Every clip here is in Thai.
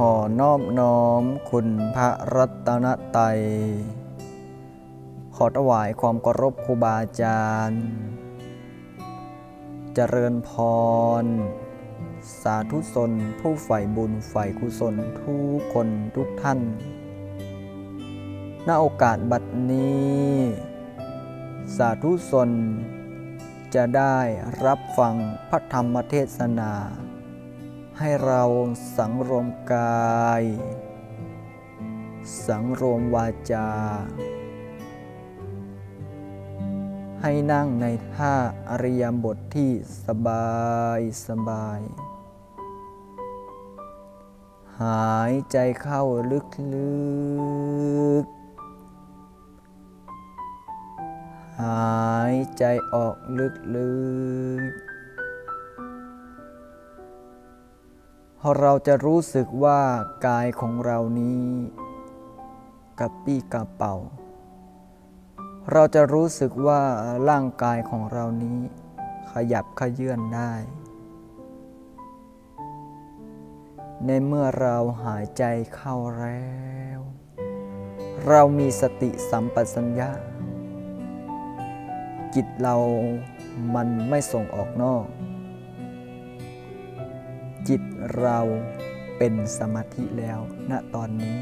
ขอนอบน้อมคุณพระรัตนตรัย ขอถวายความเคารพครูบาอาจารย์ เจริญพร สาธุชนผู้ใฝ่บุญใฝ่กุศลทุกคนทุกท่าน ณ โอกาสบัดนี้ สาธุชนจะได้รับฟังพระธรรมเทศนา ให้เราสังรวมกาย สังรวมวาจา ให้นั่งในท่าอริยบทที่สบายสบาย หายใจเข้าลึกๆหายใจออกลึกๆ เราจะรู้สึกว่ากายของเรานี้กระปี้กระเป๋า เราจะรู้สึกว่าร่างกายของเรานี้ ขยับขยื่นได้ ในเมื่อเราหายใจเข้าแล้ว เรามีสติสัมปชัญญะจิตเรามันไม่ส่งออกนอก จิตเราเป็นสมาธิแล้วณตอนนี้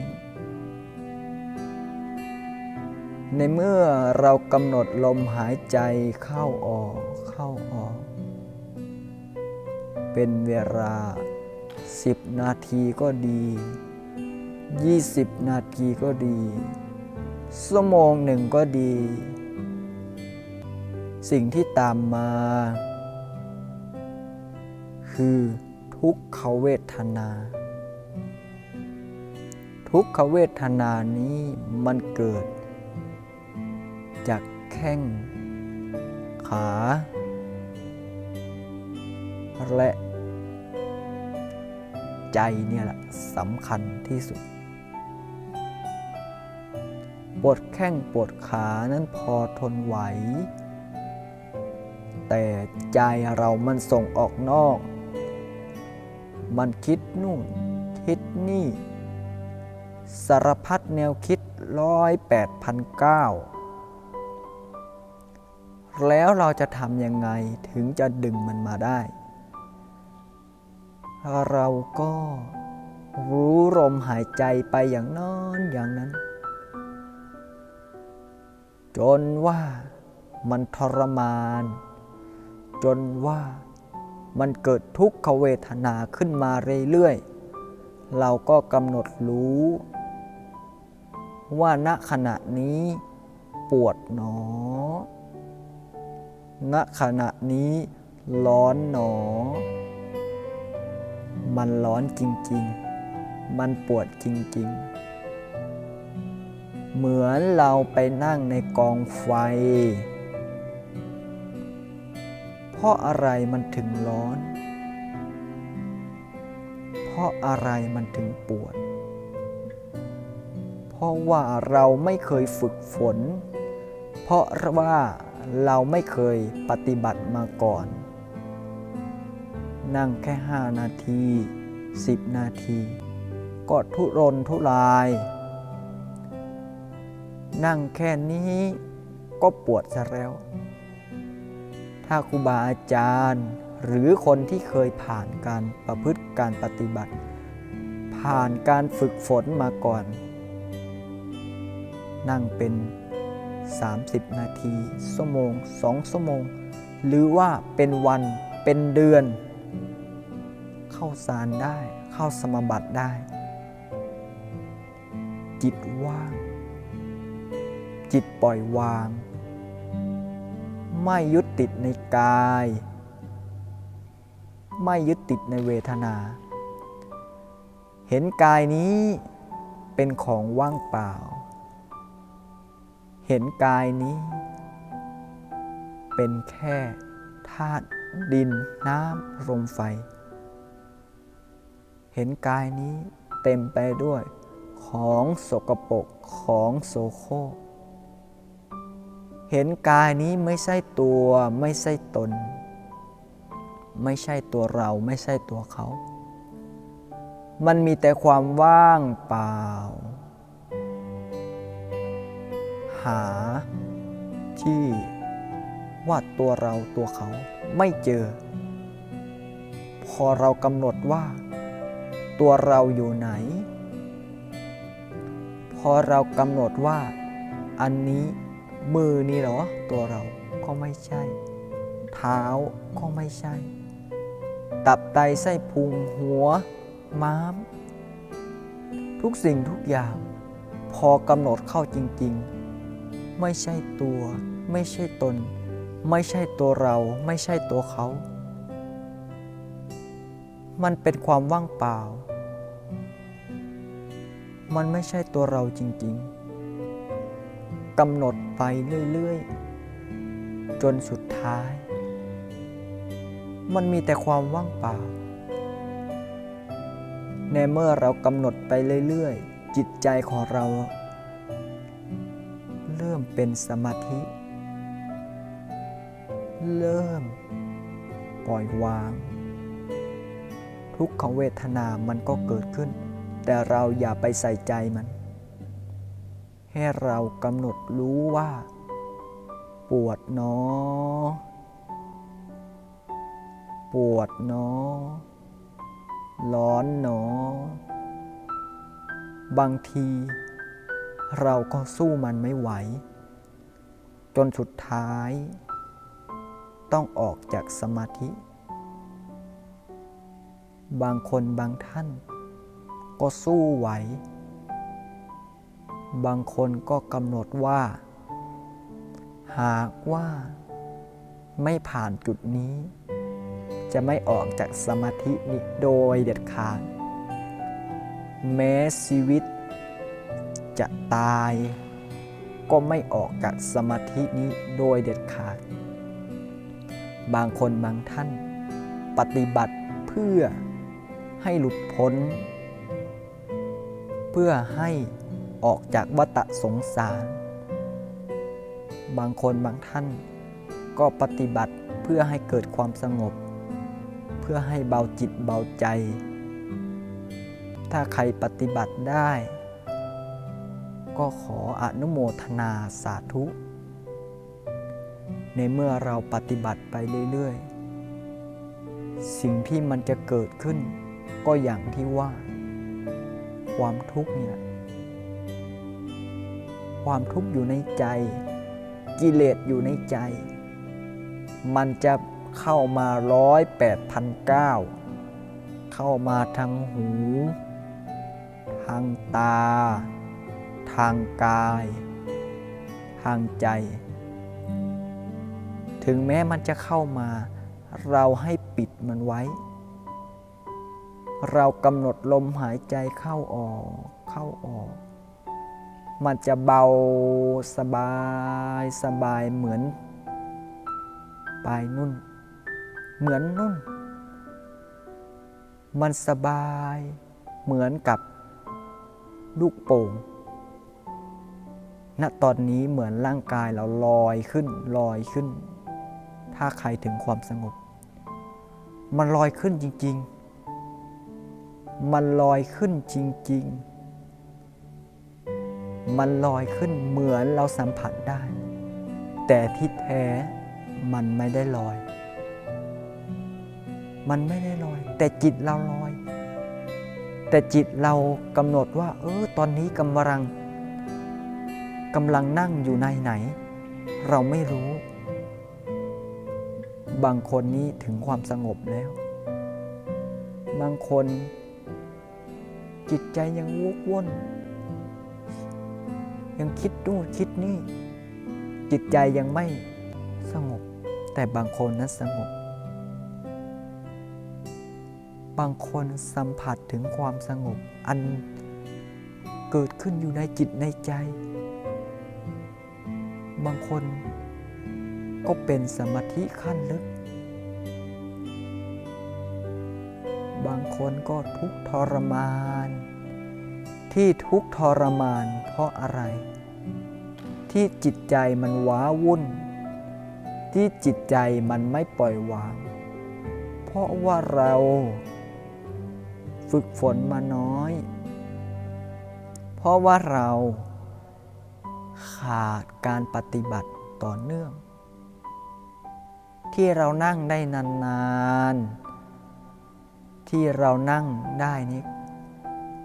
ในเมื่อเรากำหนดลมหายใจเข้าออกเข้าออก เป็นเวลา 10 นาทีก็ดี 20 นาทีก็ดีชั่วโมงหนึ่งก็ดี สิ่งที่ตามมา คือ ทุกขเวทนา ทุกขเวทนานี้มันเกิด จากแข้ง ขา และใจเนี่ยแหละสำคัญที่สุด ปวดแข้งปวดขานั้นพอทนไหว แต่ใจเรามันส่งออกนอก มันคิดนู่นคิดนี่ สารพัดแนวคิดร้อยแปดพันเก้าแล้วเราจะทำยังไงถึงจะดึงมันมาได้ เราก็รู้ลมหายใจไปอย่างนอนอย่างนั้น จนว่ามันทรมาน จนว่า มันเกิดทุกขเวทนาขึ้นมาเรื่อยๆ เราก็กำหนดรู้ ว่าณขณะนี้ปวดหนอ ณขณะนี้ร้อนหนอ มันร้อนจริงๆ มันปวดจริงๆ เหมือนเราไปนั่งในกองไฟ ราะอะไรมันถึงร้อน เพราะอะไรมันถึงปวด เพราะว่าเราไม่เคยฝึกฝน เพราะว่าเราไม่เคยปฏิบัติมาก่อน นั่งแค่ห้านาทีสิบนาที ก็ทุรนทุราย นั่งแค่นี้ก็ปวดซะแล้ว ถ้าครูบาอาจารย์ หรือคนที่เคยผ่านการประพฤติการปฏิบัติ ผ่านการฝึกฝนมาก่อน นั่งเป็น 30 นาทีชั่วโมงสองชั่วโมง หรือว่าเป็นวันเป็นเดือน เข้าสารได้ เข้าสมาบัติได้ จิตว่าง จิตปล่อยวาง ไม่ยึดติดในกาย ไม่ยึดติดในเวทนา เห็นกายนี้เป็นของว่างเปล่า เห็นกายนี้ เป็นแค่ธาตุดินน้ำลมไฟ เห็นกายนี้เต็มไปด้วยของสกปรกของโสโครก เห็นกายนี้ไม่ใช่ตัวไม่ใช่ตน ไม่ใช่ตัวเราไม่ใช่ตัวเขา มันมีแต่ความว่างเปล่า หาที่ว่าตัวเราตัวเขาไม่เจอ พอเรากำหนดว่า ตัวเราอยู่ไหน พอเรากำหนดว่า อันนี้ มือนี่เหรอ ตัวเราก็ไม่ใช่ เท้าก็ไม่ใช่ ตับไตไส้พุงหัว ม้าม ทุกสิ่งทุกอย่าง พอกำหนดเข้าจริง ๆ ไม่ใช่ตัว ไม่ใช่ตน ไม่ใช่ตัวเราไม่ใช่ตัวเขา มันเป็นความว่างเปล่า มันไม่ใช่ตัวเราจริง ๆ กำหนดไปเรื่อยๆ จนสุดท้าย มันมีแต่ความว่างเปล่า ในเมื่อเรากำหนดไปเรื่อยๆ จิตใจของเรา เริ่มเป็นสมาธิ เริ่ม ปล่อยวาง ทุกของเวทนามันก็เกิดขึ้น แต่เราอย่าไปใส่ใจมัน ให้เรากำหนดรู้ว่า ปวดเนอ ปวดเนอ ร้อนเนอ บางที เราก็สู้มันไม่ไหว จนสุดท้าย ต้องออกจากสมาธิ บางคนบางท่าน ก็สู้ไหว บางคนก็กำหนดว่า หากว่าไม่ผ่านจุดนี้ จะไม่ออกจากสมาธินี้โดยเด็ดขาด แม้ชีวิต จะตาย ก็ไม่ออกจากสมาธินี้โดยเด็ดขาด บางคนบางท่าน ปฏิบัติเพื่อให้หลุดพ้น เพื่อให้ ออกจากวัฏสงสาร บางคนบางท่านก็ปฏิบัติเพื่อให้เกิดความสงบ เพื่อให้เบาจิตเบาใจ ถ้าใครปฏิบัติได้ ก็ขออนุโมทนาสาธุ ในเมื่อเราปฏิบัติไปเรื่อยๆ สิ่งที่มันจะเกิดขึ้นก็อย่างที่ว่า ความทุกข์เนี่ย ความทุกข์อยู่ในใจ กิเลสอยู่ในใจ มันจะเข้ามาร้อยแปดพันเก้าเข้ามาทางหู ทางตา ทางกาย ทางใจ ถึงแม้มันจะเข้ามา เราให้ปิดมันไว้ เรากำหนดลมหายใจเข้าออก เข้าออก มันจะเบาสบายสบายเหมือนปลายนุ่น เหมือนนุ่น มันสบายเหมือนกับลูกโป่งณตอนนี้เหมือนร่างกายเราลอยขึ้นลอยขึ้น ถ้าใครถึงความสงบ มันลอยขึ้นจริง ๆ มันลอยขึ้นจริง ๆ มันลอยขึ้นเหมือนเราสัมผัสได้ แต่ที่แท้มันไม่ได้ลอย มันไม่ได้ลอย แต่จิตเราลอย แต่จิตเรากำหนดว่า เออตอนนี้กำลังกำลังนั่งอยู่ในไหน เราไม่รู้ บางคนนี้ถึงความสงบแล้ว บางคนจิตใจยังวกวน ยังคิดนู่นคิดนี่ จิตใจยังไม่สงบ แต่บางคนนั้นสงบ บางคนสัมผัสถึงความสงบ อันเกิดขึ้นอยู่ในจิตในใจ บางคนก็เป็นสมาธิขั้นลึก บางคนก็ทุกทรมาน ที่ทุกทรมานเพราะอะไร ที่จิตใจมันว้าวุ่น ที่จิตใจมันไม่ปล่อยวาง เพราะว่าเราฝึกฝนมาน้อย เพราะว่าเราขาดการปฏิบัติต่อเนื่อง ที่เรานั่งได้นานๆ ที่เรานั่งได้นี้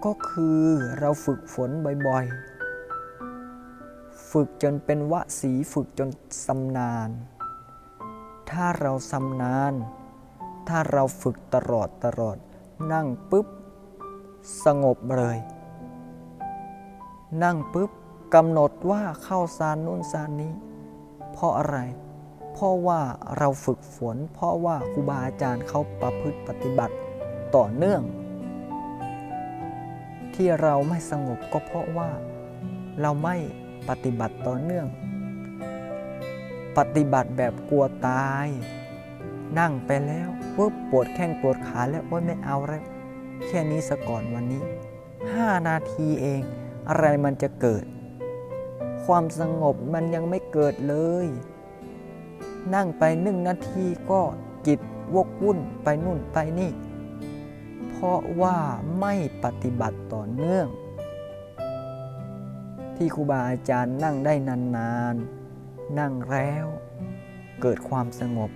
ก็คือเราฝึกฝนบ่อยๆ ฝึกจนเป็นวสีฝึกจนสำนาน ถ้าเราสำนาน ถ้าเราฝึกตลอดตลอด นั่งปุ๊บ สงบเลย นั่งปุ๊บกำหนดว่าเข้าซานนู่นซานนี้ เพราะอะไร เพราะว่าเราฝึกฝน เพราะว่าครูบาอาจารย์เขาประพฤติปฏิบัติต่อเนื่อง ที่เราไม่สงบก็เพราะว่า เราไม่ปฏิบัติต่อเนื่อง ปฏิบัติแบบกลัวตาย นั่งไปแล้วปุ๊บปวดแข้งปวดขาแล้วโอ๊ยไม่เอาแล้วแค่นี้สก่อนวันนี้ 5 นาทีเอง อะไรมันจะเกิด ความสงบมันยังไม่เกิดเลย นั่งไปหนึ่งนาทีก็จิตวกวุ่นไปนู่นไปนี่ เพราะว่าไม่ปฏิบัติต่อเนื่อง ที่ครูบาอาจารย์นั่งได้นานๆ นั่งแล้ว เกิดความสงบ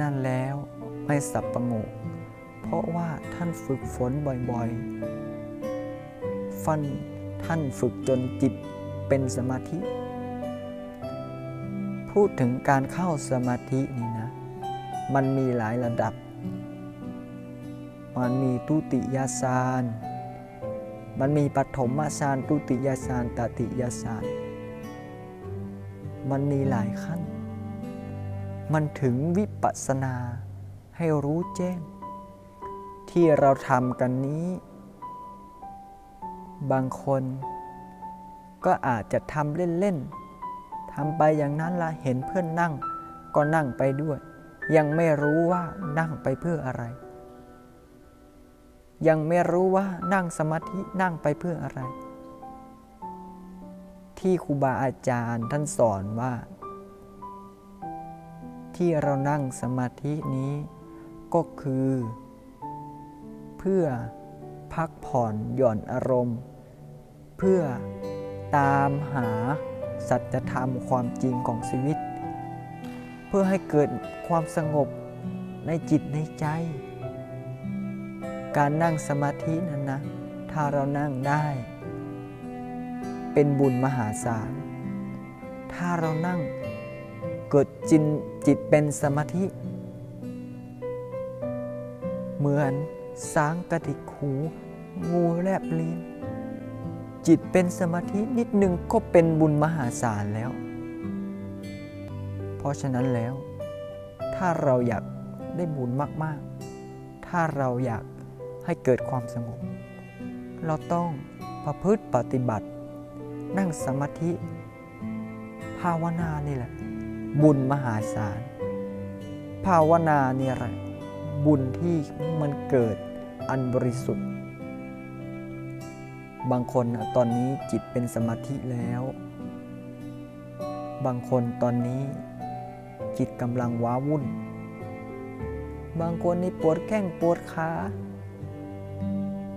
นั่นแล้วไม่สับประงก เพราะว่าท่านฝึกฝนบ่อยๆ ฟันท่านฝึกจนจิตเป็นสมาธิ พูดถึงการเข้าสมาธินี่นะ มันมีหลายระดับ มันมีทุติยฌานมันมีปฐมฌานทุติยฌานตติยฌานมันมีหลายขั้น มันถึงวิปัสสนาให้รู้แจ้ง ที่เราทำกันนี้ บางคนก็อาจจะทำเล่น ๆ ทำไปอย่างนั้นละเห็นเพื่อนนั่ง ก็นั่งไปด้วย ยังไม่รู้ว่านั่งไปเพื่ออะไร ยังไม่รู้ว่านั่งสมาธินั่งไปเพื่ออะไร ที่ครูบาอาจารย์ท่านสอนว่า ที่เรานั่งสมาธินี้ก็คือ เพื่อพักผ่อนหย่อนอารมณ์ เพื่อตามหาสัจธรรมความจริงของชีวิต เพื่อให้เกิดความสงบในจิตในใจ การนั่งสมาธินั้นนะ ถ้าเรานั่งได้ เป็นบุญมหาศาล ถ้าเรานั่งเกิดจินจิตเป็นสมาธิ เหมือนสางกระดิกหูงูแลบลิ้นจิตเป็นสมาธินิดนึงก็เป็นบุญมหาศาลแล้ว เพราะฉะนั้นแล้ว ถ้าเราอยากได้บุญมาก ๆ ถ้าเราอยาก ให้เกิดความสงบ เราต้องประพฤติปฏิบัติ นั่งสมาธิ ภาวนานี่แหละ บุญมหาศาล ภาวนาเนี่ยแหละ บุญที่มันเกิดอันบริสุทธิ์ บางคนนะตอนนี้จิตเป็นสมาธิแล้ว บางคนตอนนี้จิตกำลังว้าวุ่น บางคนนี่ปวดแข้งปวดขา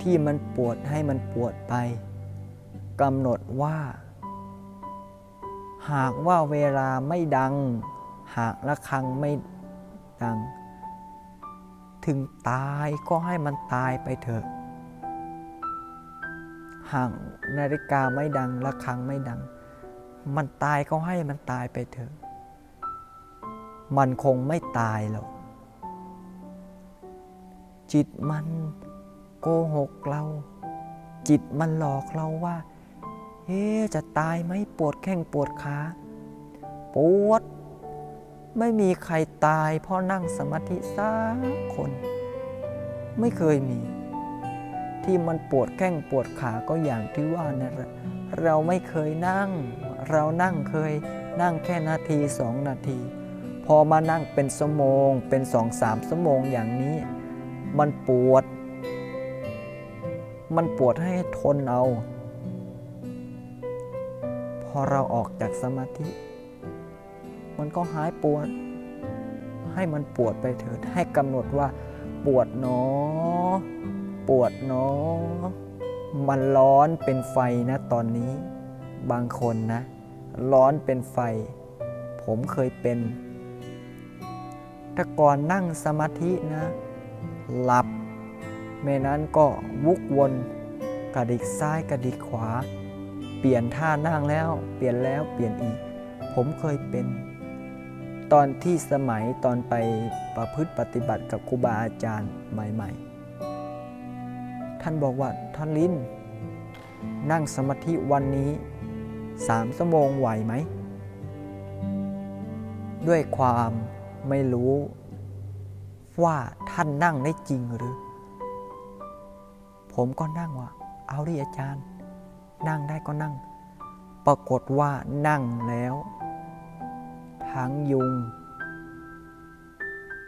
ที่มันปวดให้มันปวดไปกำหนดว่า หากว่าเวลาไม่ดัง หากระฆังไม่ดัง ถึงตายก็ให้มันตายไปเถอะ หากนาฬิกาไม่ดังระฆังไม่ดัง มันตายก็ให้มันตายไปเถอะ มันคงไม่ตายหรอกจิตมัน โกหกเรา จิตมันหลอกเราว่าเฮ้จะตายไหมปวดแข้งปวดขาปวด ไม่มีใครตายเพราะนั่งสมาธิสักคน ไม่เคยมี ที่มันปวดแข้งปวดขาก็อย่างที่ว่านั่นแหละเราไม่เคยนั่ง เรานั่งเคยนั่งแค่นาทีสองนาที พอมานั่งเป็นชั่วโมงเป็นสองสามชั่วโมงอย่างนี้ มันปวด มันปวดให้ทนเอา พอเราออกจากสมาธิ มันก็หายปวด ให้มันปวดไปเถิด ให้กำหนดว่า ปวดหนอ ปวดเนาะมันร้อนเป็นไฟนะตอนนี้ บางคนนะ ร้อนเป็นไฟ ผมเคยเป็น แต่ก่อนนั่งสมาธินะ หลับ แม่นั้นก็วุกวนกระดิกซ้ายกระดิกขวา เปลี่ยนท่านั่งแล้วเปลี่ยนแล้วเปลี่ยนอีก ผมเคยเป็น ตอนที่สมัยตอนไปประพฤติปฏิบัติกับครูบาอาจารย์ใหม่ ๆ ท่านบอกว่าท่านลินนั่งสมาธิวันนี้สามชั่วโมงไหวไหม ด้วยความไม่รู้ว่าท่านนั่งได้จริงหรือ ผมก็นั่งว่า เอาดิอาจารย์ นั่งได้ก็นั่ง ปรากฏว่านั่งแล้ว ทั้งยุง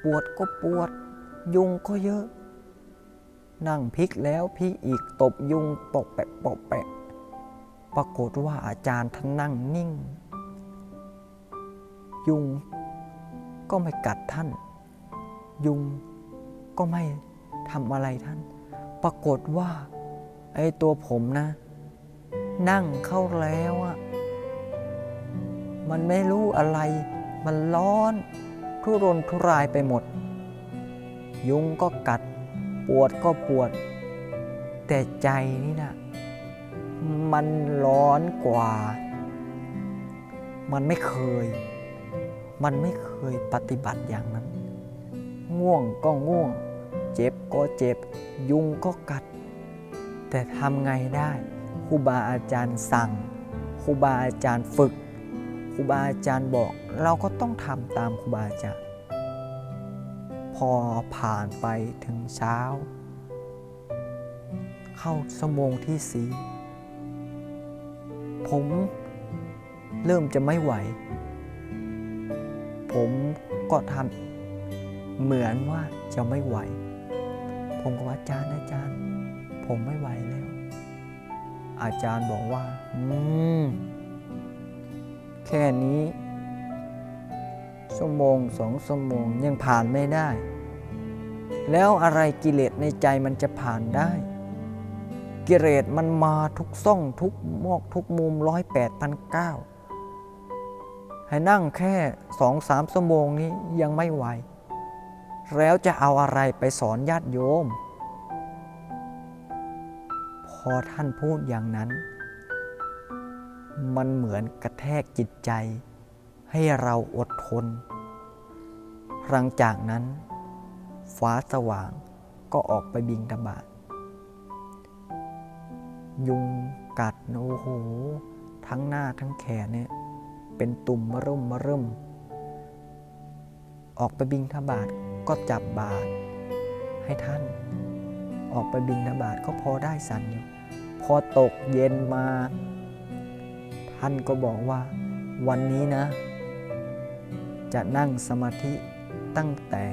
ปวดก็ปวด ยุงก็เยอะ นั่งพลิกแล้วพลิกอีกตบยุงปกแปะปกแปะ ปรากฏว่าอาจารย์ท่านนั่งนิ่ง ยุงก็ไม่กัดท่าน ยุงก็ไม่ทำอะไรท่าน ปรากฏว่าไอ้ตัวผมนะ นั่งเข้าแล้วอะมันไม่รู้อะไร มันร้อน ทุรนทุรายไปหมด ยุงก็กัด ปวดก็ปวด แต่ใจนี่นะมันร้อนกว่า มันไม่เคย มันไม่เคยปฏิบัติอย่างนั้น ง่วงก็ง่วง เจ็บก็เจ็บ ยุงก็กัด แต่ทำไงได้ครูบาอาจารย์สั่งครูบาอาจารย์ฝึกครูบาอาจารย์บอก เราก็ต้องทำตามครูบาอาจารย์ พอผ่านไปถึงเช้า เข้าชั่วโมงที่สีผมเริ่มจะไม่ไหว ผมก็ทำเหมือนว่าจะไม่ไหว ผมก็ว่าอาจารย์อาจารย์ ผมไม่ไหวแล้ว อาจารย์บอกว่า อืม แค่นี้ชั่วโมงสองชั่วโมงยังผ่านไม่ได้ แล้วอะไรกิเลสในใจมันจะผ่านได้ กิเลสมันมาทุกซ่องทุกมอกทุกมุมร้อยแปดพันเก้าให้นั่งแค่สองสามชั่วโมงนี้ยังไม่ไหว แล้วจะเอาอะไรไปสอนญาติโยม พอท่านพูดอย่างนั้น มันเหมือนกระแทกจิตใจ ให้เราอดทน หลังจากนั้น ฟ้าสว่างก็ออกไปบิงตบาทยุงกัดโอ้โห ทั้งหน้าทั้งแขนเนี่ยเป็นตุ่มมะรุ่มมะรุ่มออกไปบิงทบาท ก็จับบาทให้ท่าน ออกไปบินทบาทก็พอได้สันอยู่ พอตกเย็นมา ท่านก็บอกว่า วันนี้นะ จะนั่งสมาธิตั้งแต่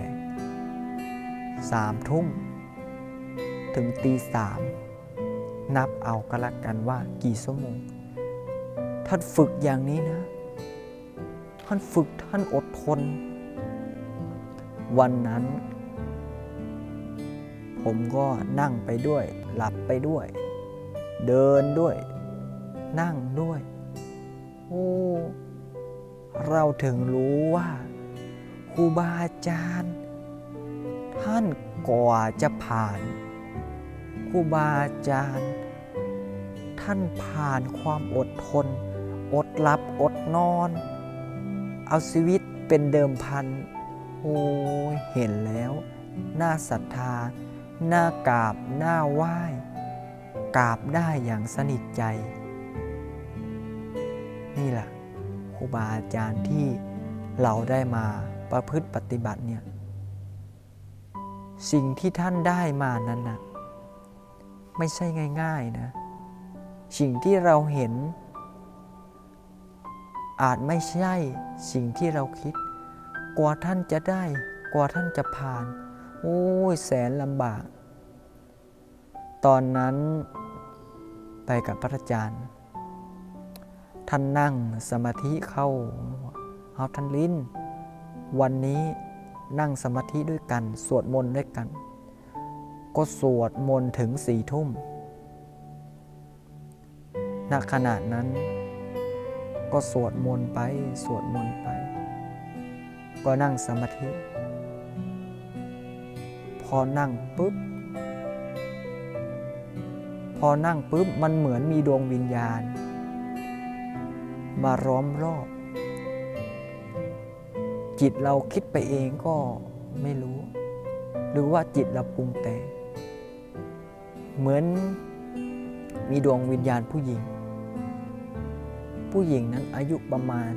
สามทุ่มถึงตีสามนับเอาก็แล้วกันว่ากี่ชั่วโมง ท่านฝึกอย่างนี้นะ ท่านฝึกท่านอดทน วันนั้น ผมก็นั่งไปด้วย หลับไปด้วย เดินด้วย นั่งด้วย โอ้ เราถึงรู้ว่าครูบาอาจารย์ ท่านกว่าจะผ่านครูบาอาจารย์ ท่านผ่านความอดทน อดหลับอดนอน เอาชีวิตเป็นเดิมพัน โอ้ยเห็นแล้ว น่าศรัทธา น่ากราบ น่าไหว้ กราบได้อย่างสนิทใจ นี่แหละครูบาอาจารย์ที่เราได้มาประพฤติปฏิบัติเนี่ย สิ่งที่ท่านได้มานั้นนะไม่ใช่ง่าย ๆนะ สิ่งที่เราเห็น อาจไม่ใช่สิ่งที่เราคิด กว่าท่านจะได้ กว่าท่านจะผ่าน โอ้ยแสนลำบาก ตอนนั้นไปกับพระอาจารย์ ท่านนั่งสมาธิเข้าเอาท่านลิ้น วันนี้นั่งสมาธิด้วยกัน สวดมนต์ด้วยกัน ก็สวดมนต์ถึงสี่ทุ่มณขณะนั้น ก็สวดมนต์ไป สวดมนต์ไป ก็นั่งสมาธิ พอนั่งปุ๊บ พอนั่งปุ๊บมันเหมือนมีดวงวิญญาณ มาล้อมรอบ จิตเราคิดไปเองก็ไม่รู้ หรือว่าจิตเราปรุงแต่งเหมือนมีดวงวิญญาณผู้หญิง ผู้หญิงนั้นอายุประมาณ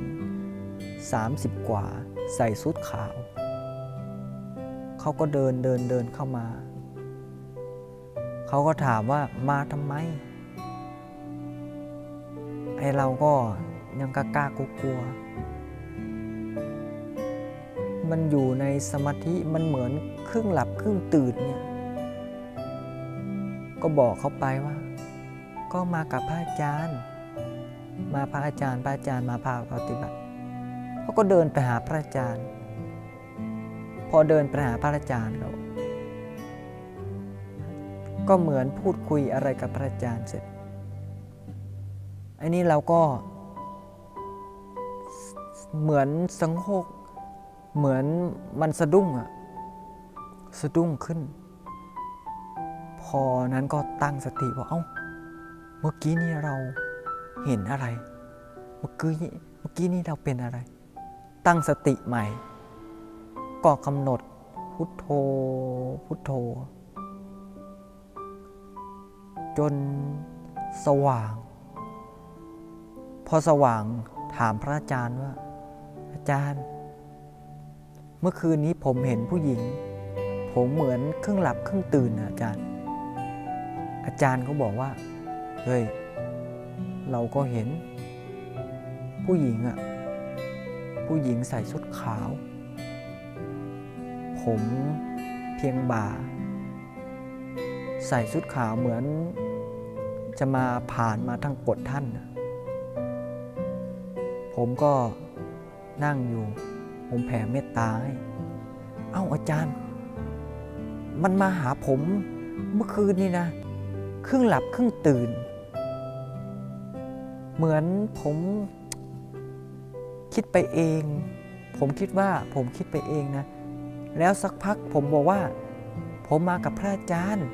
30 กว่า ใส่ชุดขาว เขาก็เดินเดินเดินเข้ามา เขาก็ถามว่ามาทำไม ไอเราก็ยังกล้ากล้ากลัวๆมันอยู่ในสมาธิมันเหมือนครึ่งหลับครึ่งตื่นเนี่ย ก็บอกเขาไปว่า ก็มากับพระอาจารย์ มาพระอาจารย์พระอาจารย์มาพาปฏิบัติ เขาก็เดินไปหาพระอาจารย์ พอเดินไปหาพระอาจารย์แล้วก็เหมือนพูดคุยอะไรกับพระอาจารย์เสร็จ อันนี้เราก็ เหมือนสังโฆกเหมือนมันสะดุ้งอะสะดุ้งขึ้น พอนั้นก็ตั้งสติว่าเอ้า เมื่อกี้นี่เราเห็นอะไร เมื่อกี้เมื่อกี้นี่เราเป็นอะไร ตั้งสติใหม่ ก็กำหนดพุทโธพุทโธ จนสว่าง พอสว่างถามพระอาจารย์ว่า อาจารย์ เมื่อคืนนี้ผมเห็นผู้หญิง ผมเหมือนครึ่งหลับครึ่งตื่นนะอาจารย์ อาจารย์ก็บอกว่า เฮ้ย เราก็เห็น ผู้หญิงอะ ผู้หญิงใส่ชุดขาว ผมเพียงบ่า ใส่ชุดขาวเหมือน จะมาผ่านมาทางกดท่าน ผมก็นั่งอยู่ ผมแผ่เมตตาให้เอ้าอาจารย์ มันมาหาผมเมื่อคืนนี่นะ ครึ่งหลับครึ่งตื่น เหมือนผม คิดไปเอง ผมคิดว่าผมคิดไปเองนะ แล้วสักพักผมบอกว่า ผมมากับพระอาจารย์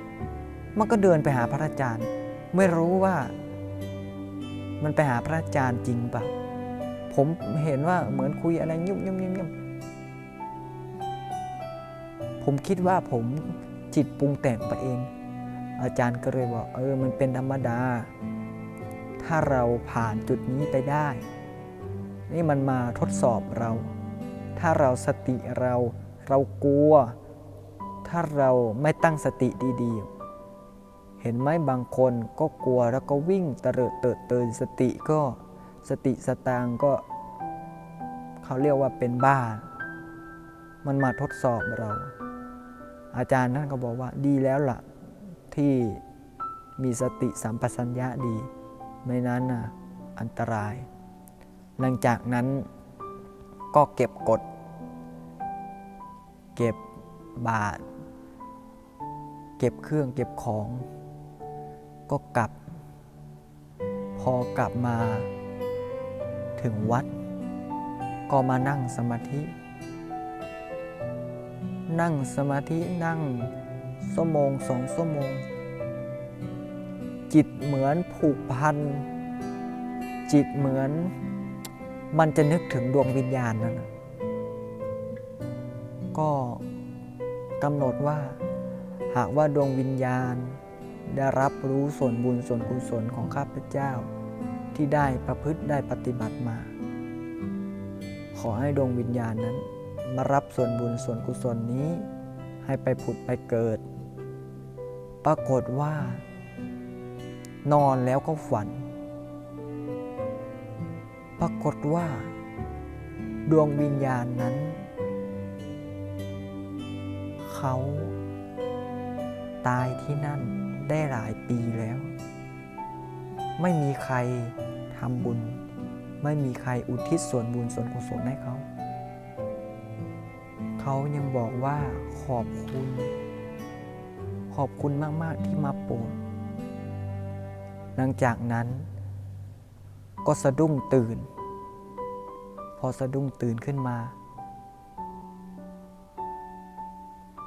มันก็เดินไปหาพระอาจารย์ ไม่รู้ว่า มันไปหาพระอาจารย์จริงเปล่าผมเห็นว่าเหมือนคุยอะไรยุ่มยุ่มยุ่มยุ่มผมคิดว่าผมจิตปรุงแต่งไปเอง อาจารย์ก็เลยบอกเออมันเป็นธรรมดา ถ้าเราผ่านจุดนี้ไปได้ นี่มันมาทดสอบเรา ถ้าเราสติเรา เรากลัว ถ้าเราไม่ตั้งสติดีๆ เห็นไหมบางคนก็กลัวแล้วก็วิ่งเตลิดเติดเตินสติก็สติสตางก็ เขาเรียกว่าเป็นบ้า มันมาทดสอบเรา อาจารย์ท่นก็บอกว่าดีแล้วล่ะ ที่มีสติสัมปชัญญะดี ไม่นั้นน่ะอันตราย หลังจากนั้นก็เก็บกด เก็บบาท เก็บเครื่องเก็บของ ก็กลับ พอกลับมาถึงวัด ก็มานั่งสมาธิ นั่งสมาธินั่งชั่วโมงสองชั่วโมง จิตเหมือนผูกพัน จิตเหมือน มันจะนึกถึงดวงวิญญาณนั่นก็กำหนดว่า หากว่าดวงวิญญาณ ได้รับรู้ส่วนบุญส่วนกุศลของข้าพเจ้า ที่ได้ประพฤติได้ปฏิบัติมา ขอให้ดวงวิญญาณนั้น มารับส่วนบุญส่วนกุศลนี้ ให้ไปผุดไปเกิด ปรากฏว่า นอนแล้วก็ฝัน รากฏว่า ดวงวิญญาณนั้น เขาตายที่นั่นได้หลายปีแล้ว ไม่มีใครทำบุญ ไม่มีใครอุทิศส่วนบุญส่วนกุศลให้เขา เขายังบอกว่าขอบคุณ ขอบคุณมากๆที่มาโปรดหลังจากนั้นก็สะดุ้งตื่น อสะดุ้งตื่นขึ้นมา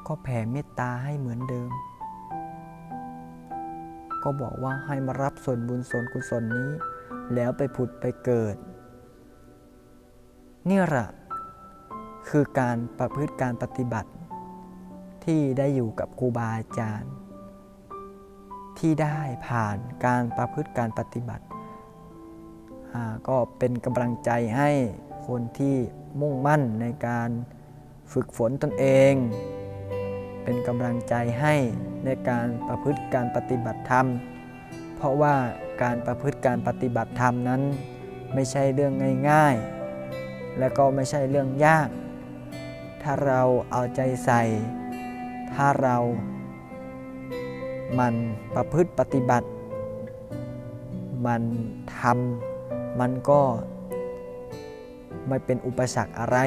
ก็แผ่เมตตาให้เหมือนเดิม ก็บอกว่าให้มารับส่วนบุญส่วนกุศลนี้ แล้วไปผุดไปเกิดเนี่ยแหละคือการประพฤติการปฏิบัติ ที่ได้อยู่กับครูบาอาจารย์ ที่ได้ผ่านการประพฤติการปฏิบัติก็เป็นกำลังใจให้ คนที่มุ่งมั่นในการฝึกฝนตนเอง เป็นกำลังใจให้ในการประพฤติการปฏิบัติธรรม เพราะว่าการประพฤติการปฏิบัติธรรมนั้น ไม่ใช่เรื่องง่ายๆ และก็ไม่ใช่เรื่องยาก ถ้าเราเอาใจใส่ ถ้าเรามันประพฤติปฏิบัติ มันทำมันก็ ไม่เป็นอุปสรรคอะไร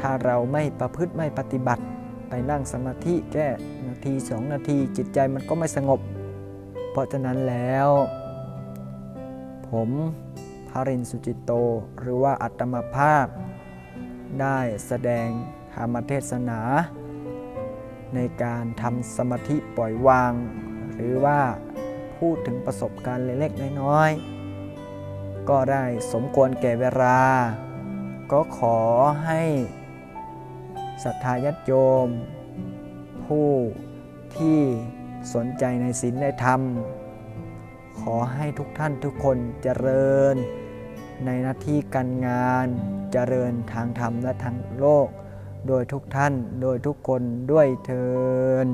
ถ้าเราไม่ประพฤติไม่ปฏิบัติ ไปนั่งสมาธิแค่นาทีสองนาทีจิตใจมันก็ไม่สงบ เพราะฉะนั้นแล้ว ผมพารินสุจิตโต หรือว่าอัตมภาพ ได้แสดงธรรมเทศนา ในการทำสมาธิปล่อยวาง หรือว่าพูดถึงประสบการณ์เล็กๆน้อยๆก็ได้สมควรแก่เวลา ก็ขอให้ศรัทธาญาติโยม ผู้ที่สนใจในศีลในธรรม ขอให้ทุกท่านทุกคนเจริญ ในหน้าที่การงานเจริญทางธรรมและทางโลก โดยทุกท่านโดยทุกคนด้วยเทิน